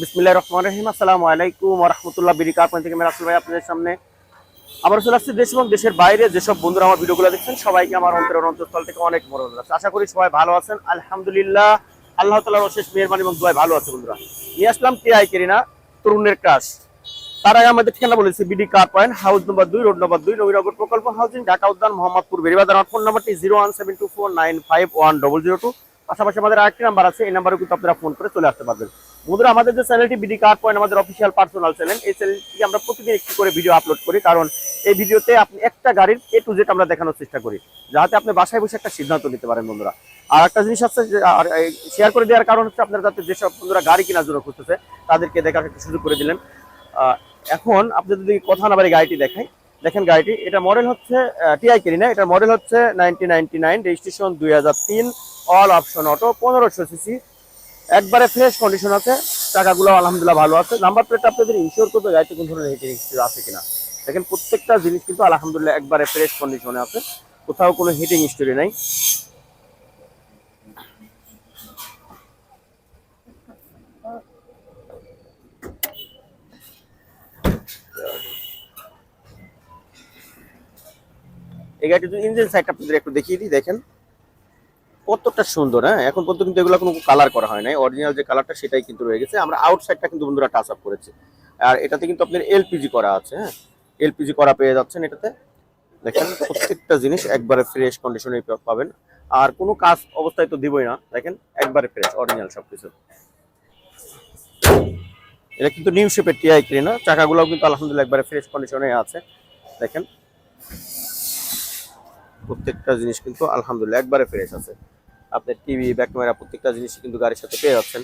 বিসমিল্লাহ রহমান রহিম আসসালামু আলাইকুম রহমতুল্লাহ বিরিকা আপনার থেকে মেরাসুল ভাই? আপনাদের সামনে আবার চলে আসছি দেশ এবং দেশের বাইরে। যেসব বন্ধুরা আমার ভিডিওগুলো দেখছেন, সবাইকে আমার অন্তরের অন্তঃস্থল থেকে অনেক বড় আছে আশা করি সবাই ভালো আছেন। আলহামদুলিল্লাহ, আল্লাহ তালার অশেষ মেহরবানি এবং দোয়ায় ভালো আছে বন্ধুরা। নিয়ে আসলাম কে আই কেরিনা, তরুণের ক্রাশ। তার আগে আমাদের ঠিকানা বলেছি BD car point, house number দুই, রোড নম্বর দুই, নবীনগর প্রকল্প হাউজিং, ঢাকা উদ্যান, মোহাম্মদপুর বেরিবাজার আমার ফোন নাম্বারটি zero one seven two four nine five one double zero two. পাশাপাশি আমাদের আরেকটি নাম্বার আছে, এই নাম্বারে কিন্তু আপনারা ফোন করে চলে আসতে পারবেন। বন্ধুরা, আমাদের যে চ্যানেলটি বিডি কার পয়েন্ট আমাদের অফিসিয়াল পার্সোনাল চ্যানেল এই চ্যানেলটি আমরা প্রতিদিন একটি করে ভিডিও আপলোড করি, কারণ এই ভিডিওতে আপনি একটা গাড়ির এ টু জেড আমরা দেখানোর চেষ্টা করি, যাতে আপনি বাসায় বসে একটা সিদ্ধান্ত নিতে পারেন বন্ধুরা। আর একটা জিনিস আছে শেয়ার করে দেওয়ার কারণ হচ্ছে আপনারা যাতে যেসব বন্ধুরা গাড়ি কেনার জন্য খুঁজতেছে, তাদেরকে দেখার একটা সুযোগ করে দিলেন। এখন আপনি যদি কথা না বাড়ি গাড়িটি দেখাই, দেখেন গাড়িটি, এটা মডেল হচ্ছে টিআই কেরিনা এটার মডেল হচ্ছে নাইনটি নাইন রেজিস্ট্রেশন দুই হাজার তিন অল অপশন অটো পনেরোশো সিসি একবারে ফ্রেশ কন্ডিশন আছে, টাকাগুলো আলহামদুলিল্লাহ ভালো আছে। নাম্বার প্লেট আপনাদের ইনশিওর করতে গাড়িতে কোন ধরনের হিটিং আছে কিনা। দেখেন, প্রত্যেকটা জিনিস কিন্তু আলহামদুলিল্লাহ একবারে ফ্রেশ কন্ডিশনে আছে। কোথাও কোনো হিটিং হিস্টোরি নাই। এই গাড়িটি যদি ইঞ্জিন সাইডটা আপনাদের একটু দেখিয়ে দিই, দেখেন। কতটা সুন্দর হ্যাঁ? এখন পর্যন্ত কিন্তু এগুলো কোনো কালার করা হয় নাই। অরিজিনাল যে কালারটা সেটাই কিন্তু রয়ে গেছে। আমরা আউটসাইডটা কিন্তু বন্ধুরা টাচ আপ করেছি। আর এটাতে কিন্তু আপনার এলপিজি করা আছে হ্যাঁ? এলপিজি করা পেয়ে যাচ্ছেন এটাতে। দেখেন, প্রত্যেকটা জিনিস একবারে ফ্রেশ কন্ডিশনে পাবেন। আর কোনো কাজ অবস্থায় তো দিবই না। দেখেন, একবারে ফ্রেশ অরিজিনাল সবকিছু। এটা কিন্তু নিউ শেপের টিআই ক্রিনা চাকাগুলোও কিন্তু আলহামদুলিল্লাহ একবারে ফ্রেশ কন্ডিশনে আছে। দেখেন, প্রত্যেকটা জিনিস কিন্তু আলহামদুলিল্লাহ একবারে ফ্রেশ আছে। আপনার টিভি ব্যাক ক্যামেরা প্রত্যেকটা জিনিসই কিন্তু গাড়ির সাথে পেয়ে যাচ্ছেন।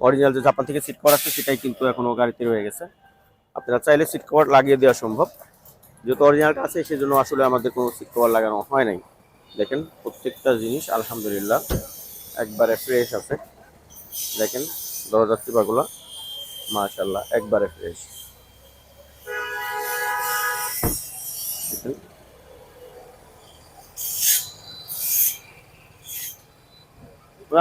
অরিজিনাল যে জাপান থেকে সিট কভার আছে সেটাই কিন্তু এখনও গাড়িতে রয়ে গেছে। আপনারা চাইলে সিট কভার লাগিয়ে দেওয়া সম্ভব। যেহেতু অরিজিনালটা আছে, সেজন্য আসলে আমাদের কোনো সিট কভার লাগানো হয় নাই। দেখেন, প্রত্যেকটা জিনিস, আলহামদুলিল্লাহ, একবারে ফ্রেশ আছে। দেখেন, দরজার চিপাগুলো মাশাল্লাহ একবারে ফ্রেশ দেখেন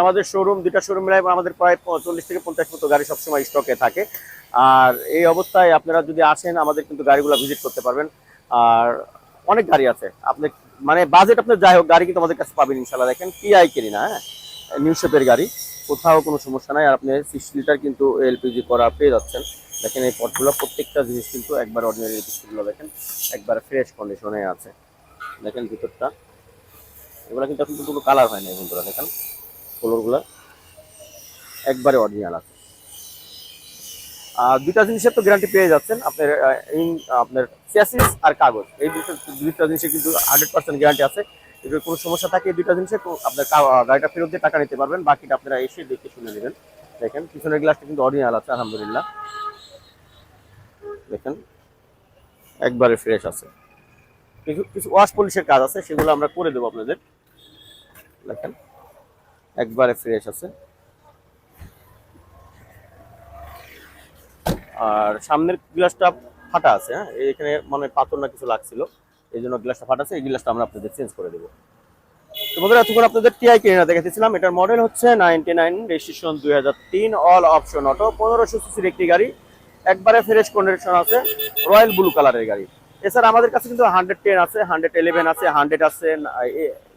আমাদের শোরুম দুটা শোরুম মিলাই আমাদের প্রায় চল্লিশ থেকে পঞ্চাশ মতো গাড়ি সবসময় স্টকে থাকে। আর এই অবস্থায় আপনারা যদি আসেন, আমাদের কিন্তু গাড়িগুলো ভিজিট করতে পারবেন। আর অনেক গাড়ি আছে। আপনি মানে বাজেট আপনার যাই হোক, গাড়ি কিন্তু আমাদের কাছে পাবেন ইনশাল্লাহ দেখেন টিআই কেরি না হ্যাঁ? নিউ শেপের গাড়ি। কোথাও কোনো সমস্যা নাই। আর আপনি সিক্স লিটার কিন্তু এলপিজি করা পেয়ে যাচ্ছেন। দেখেন, এই পথগুলো প্রত্যেকটা জিনিস কিন্তু একবার অর্ডিনারি পিসগুলো দেখেন, একবার ফ্রেশ কন্ডিশনে আছে। দেখেন ভিতরটা। এগুলো কিন্তু এখন কিন্তু কোনো কালার হয় না বন্ধুরা, দেখেন। কালারগুলো একবারে অরিজিনাল আছে। আর দুইটা জিনিসের তো গ্যারান্টি পেয়ে যাচ্ছেন আপনার এই আপনার সিয়াসিস আর কাগজ। এই দুটো দুইটা জিনিসের কিন্তু হান্ড্রেড পার্সেন্ট গ্যারান্টি আছে। যদি কোনো সমস্যা থাকে এই দুইটা জিনিসে আপনার গাড়িটা ফেরত দিয়ে টাকা নিতে পারবেন। বাকিটা আপনারা এসে দেখে শুনে নেবেন। দেখেন, পিছনের গ্লাসটা কিন্তু অরিজিনাল আছে, আলহামদুলিল্লাহ। দেখেন, একবারে ফ্রেশ আছে। কিছু কিছু ওয়াশ পলিশের কাজ আছে, সেগুলো আমরা করে দেবো আপনাদের। দেখেন। একবারে ফ্রেশ আছে। আর সামনের গ্লাসটা ফাটা আছে হ্যাঁ? এখানে মানে পাথর না কিছু লাগছিল, এই জন্য গ্লাসটা ফাটা আছে, এই গ্লাসটা আমরা আপনাদের চেঞ্জ করে দেবো। তো বন্ধুরা, এতক্ষণ আপনাদের টিআই কেনা দেখাতেছিলাম এটার মডেল হচ্ছে নাইনটি নাইন রেজিস্ট্রেশন দুই হাজার তিন অল অপশন অটো পনেরোশো সিসির একটি গাড়ি, একবারে ফ্রেশ কন্ডিশন আছে রয়্যাল ব্লু কালারের গাড়ি। এছাড়া আমাদের কাছে কিন্তু হান্ড্রেড টেন আছে হান্ড্রেড ইলেভেন আছে হান্ড্রেড আছে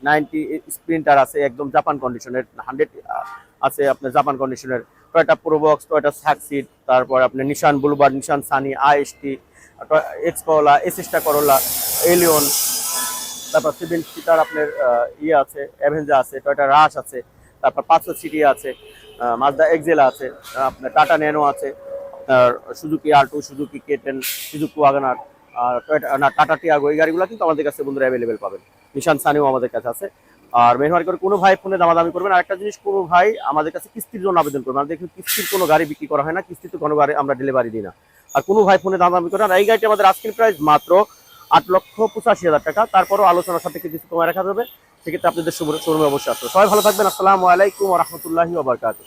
নাইনটি স্প্রিন্টার আছে, একদম জাপান কন্ডিশনের হান্ড্রেড আছে আপনার জাপান কন্ডিশনের টয়টা প্রোবক্স টয়টা সাকসিড তারপর আপনার Nissan bullbar Nissan Sunny IST X Corolla এসিস্টা Corolla Allion তারপর সেভেন সিটার আপনার ইয়ে আছে অ্যাভেঞ্জা আছে টয়টা রাশ আছে, তারপর পাঁচশো সিটি আছে মাজদা এক্সেল আছে, আপনার টাটা ন্যানো আছে, আপনার Suzuki Alto Suzuki K ten Suzuki wagon R না, টাটা টিয়াগো, এই গাড়িগুলো কিন্তু আমাদের কাছে বন্ধুরা অ্যাভেলেবেল পাবেন। নিশান সানিও আমাদের কাছে আছে। আর মেহরবানি করে কোনো ভাই ফোনে দামাদামি করবেন আর একটা জিনিস, কোনো ভাই আমাদের কাছে কিস্তির জন্য আবেদন করবেন। আমাদের এখানে কিস্তির কোনো গাড়ি বিক্রি করা হয় না, কিস্তিতে কোনো গাড়ি আমরা ডেলিভারি দিই না। আর কোনো ভাই ফোনে দামাদামি করেন আর এই গাড়িটি আমাদের আজকের প্রাইস মাত্র আট লক্ষ পঁচাশি হাজার টাকা। তারপরও আলোচনার সাথে কিছু কমায় রাখা যাবে। সেক্ষেত্রে আপনাদের শোরুমে অবশ্যই আসবে। সবাই ভালো থাকবেন। আসসালামু আলাইকুম রহমতুল্লাহি ওবরকাতুহ